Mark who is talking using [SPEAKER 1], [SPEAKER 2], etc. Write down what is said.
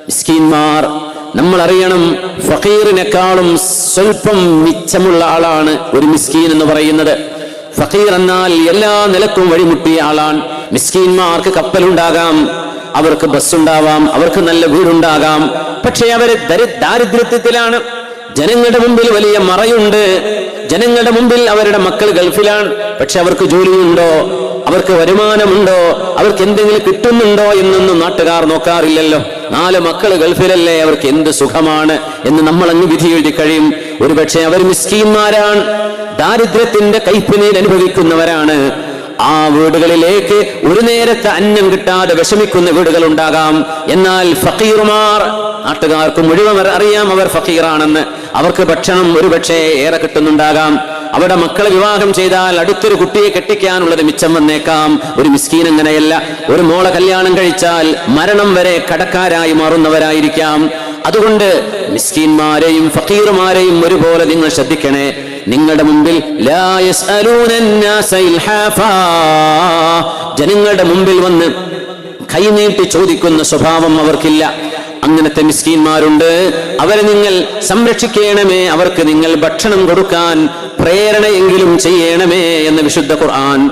[SPEAKER 1] മിസ്കീന്മാർ നമ്മൾ അറിയണം ഫക്കീറിനെക്കാളും സ്വല്പം മിച്ചമുള്ള ആളാണ് ഒരു മിസ്കീൻ എന്ന് പറയുന്നത്. ഫക്കീർ എന്നാൽ എല്ലാ നിലക്കും വഴിമുട്ടിയ ആളാണ്. മിസ്കീന്മാർക്ക് കപ്പലുണ്ടാകാം അവർക്ക് ബസ്സുണ്ടാവാം അവർക്ക് നല്ല വീടുണ്ടാകാം. പക്ഷെ അവർ ദരി ദാരിദ്ര്യത്തിലാണ്. ജനങ്ങളുടെ മുമ്പിൽ വലിയ മറയുണ്ട്. ജനങ്ങളുടെ മുമ്പിൽ അവരുടെ മക്കൾ ഗൾഫിലാണ്. പക്ഷെ അവർക്ക് ജോലിയുണ്ടോ? അവർക്ക് വരുമാനമുണ്ടോ? അവർക്ക് എന്തെങ്കിലും കിട്ടുന്നുണ്ടോ? എന്നൊന്നും നാട്ടുകാർ നോക്കാറില്ലല്ലോ. നാല് മക്കൾ ഗൾഫിലല്ലേ? അവർക്ക് എന്ത് സുഖമാണ് എന്ന് നമ്മൾ അങ്ങ് വിധി എഴുതി കഴിയും. ഒരുപക്ഷെ അവർ മിസ്കീന്മാരാണ്. ദാരിദ്ര്യത്തിന്റെ കൈപ്പിനീൽ അനുഭവിക്കുന്നവരാണ്. ആ വീടുകളിലേക്ക് ഒരു നേരത്തെ അന്നം കിട്ടാതെ വിഷമിക്കുന്ന വീടുകൾ ഉണ്ടാകാം എന്നാൽ ഫക്കീർമാർ നാട്ടുകാർക്ക് മുഴുവൻ അറിയാം അവർ ഫക്കീറാണെന്ന്. അവർക്ക് ഭക്ഷണം ഒരുപക്ഷെ ഏറെ കിട്ടുന്നുണ്ടാകാം. അവരുടെ മക്കളെ വിവാഹം ചെയ്താൽ അടുത്തൊരു കുട്ടിയെ കെട്ടിക്കാനുള്ളത് മിച്ചം വന്നേക്കാം. ഒരു മിസ്കീൻ അങ്ങനെയല്ല. ഒരു മോളെ കല്യാണം കഴിച്ചാൽ മരണം വരെ കടക്കാരായി മാറുന്നവരായിരിക്കാം. അതുകൊണ്ട് മിസ്കീന്മാരെയും ഫക്കീറുമാരെയും ഒരുപോലെ നിങ്ങൾ ശ്രദ്ധിക്കണേ. നിങ്ങളുടെ മുമ്പിൽ ജനങ്ങളുടെ മുമ്പിൽ വന്ന് കൈനീട്ടി ചോദിക്കുന്ന സ്വഭാവം അവർക്കില്ല. അങ്ങനത്തെ മിസ്കീന്മാരുണ്ട്. അവരെ നിങ്ങൾ സംരക്ഷിക്കണമേ. അവർക്ക് നിങ്ങൾ ഭക്ഷണം കൊടുക്കാൻ പ്രേരണയെങ്കിലും ചെയ്യണമേ എന്ന് വിശുദ്ധ ഖുർആൻ